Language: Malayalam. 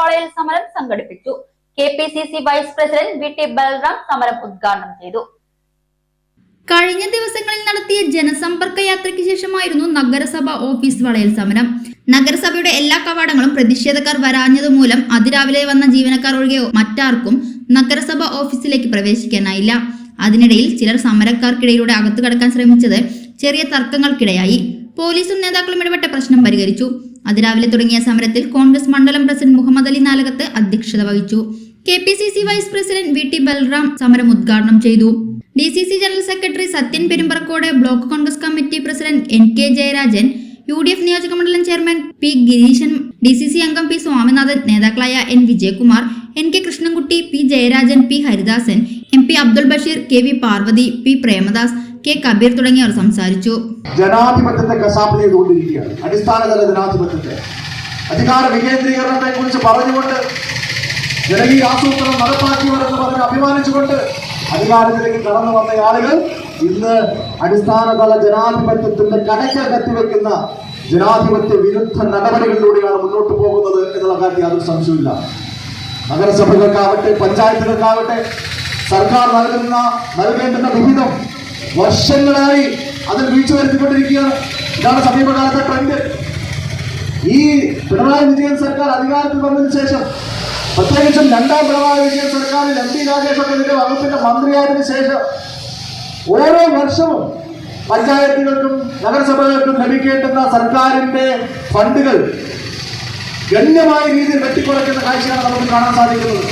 വയൽ സമരം സംഘടിപ്പിച്ചു. K P C C vice president V T Balram സമരം ഉദ്ഘാടനം ചെയ്തു. കഴിഞ്ഞ ദിവസങ്ങളിൽ നടത്തിയ ജനസമ്പർക്ക യാത്രയ്ക്ക് ശേഷമായിരുന്നു നഗരസഭ ഓഫീസ് വളയൽ സമരം. നഗരസഭയുടെ എല്ലാ കവാടങ്ങളും പ്രതിഷേധക്കാർ വരാഞ്ഞതുമൂലം അതിരാവിലെ വന്ന ജീവനക്കാർ ഒഴികെ മറ്റാർക്കും നഗരസഭ ഓഫീസിലേക്ക് പ്രവേശിക്കാനായില്ല. അതിനിടയിൽ ചിലർ സമരക്കാർക്കിടയിലൂടെ അകത്തു കടക്കാൻ ശ്രമിച്ചത് ചെറിയ തർക്കങ്ങൾക്കിടയായി. പോലീസും നേതാക്കളും ഇടപെട്ട പ്രശ്നം പരിഹരിച്ചു. അതിരാവിലെ തുടങ്ങിയ സമരത്തിൽ കോൺഗ്രസ് മണ്ഡലം പ്രസിഡന്റ് മുഹമ്മദ് അലി നാലകത്ത് അധ്യക്ഷത വഹിച്ചു. K P C C vice president V T Balram സമരം ഉദ്ഘാടനം ചെയ്തു. D C C general secretary Sathyan Perumparakkode block Congress committee president N K Jayarajan U D F നിയോജക മണ്ഡലം chairman P Gireesan D C C അംഗം പി സ്വാമിനാഥൻ നേതാക്കളായ N Vijayakumar N K Krishnankutty P Jayarajan P Haridasan M P Abdul Basheer K V Parvathi P Premadas K Kabeer തുടങ്ങിയവർ സംസാരിച്ചു. ജനാധിപത്യത്തെ കശാപ്പ് ചെയ്തുകൊണ്ടിരിക്കുകയാണ്. അടിസ്ഥാനതല ജനാധിപത്യത്തെ. അധികാര വികേന്ദ്രീകരണത്തെ കുറിച്ച് പറഞ്ഞുകൊണ്ട് ജനകീയ ആസൂത്രണം നടപ്പാക്കിയവർ എന്ന് പറഞ്ഞ് അഭിമാനിച്ചുകൊണ്ട് അധികാരത്തിലേക്ക് കടന്നു വന്ന ആളുകൾ ഇന്ന് അടിസ്ഥാനതല ജനാധിപത്യത്തിന്റെ കടയ്ക്ക് കത്തിവെക്കുന്ന ജനാധിപത്യ വിരുദ്ധ നടപടികളിലൂടെയാണ് മുന്നോട്ട് പോകുന്നത് എന്നുള്ള കാര്യത്തിൽ യാതൊരു സംശയമില്ല നഗരസഭകൾക്കാവട്ടെ പഞ്ചായത്തുകൾക്കാവട്ടെ സർക്കാർ നൽകുന്ന നൽകേണ്ടുന്ന വിഹിതം വർഷങ്ങളായി അതിൽ വീഴ്ച വരുത്തിക്കൊണ്ടിരിക്കുകയാണ്. ഇതാണ് സമീപകാലത്തെ ട്രെൻഡ്. ഈ പിണറായി വിജയൻ സർക്കാർ അധികാരത്തിൽ വന്നതിന് ശേഷം പ്രത്യേകിച്ചും രണ്ടാം പിണറായി വിജയൻ സർക്കാരിൽ എം പി രാജേഷൊക്കെ വകുപ്പിന്റെ മന്ത്രിയായതിനു ശേഷം ഓരോ വർഷവും പഞ്ചായത്തുകൾക്കും നഗരസഭകൾക്കും ലഭിക്കേണ്ടുന്ന സർക്കാരിന്റെ ഫണ്ടുകൾ ഗണ്യമായ രീതിയിൽ വെട്ടിക്കുറയ്ക്കുന്ന കാഴ്ചയാണ് നമുക്ക് കാണാൻ സാധിക്കുന്നത്.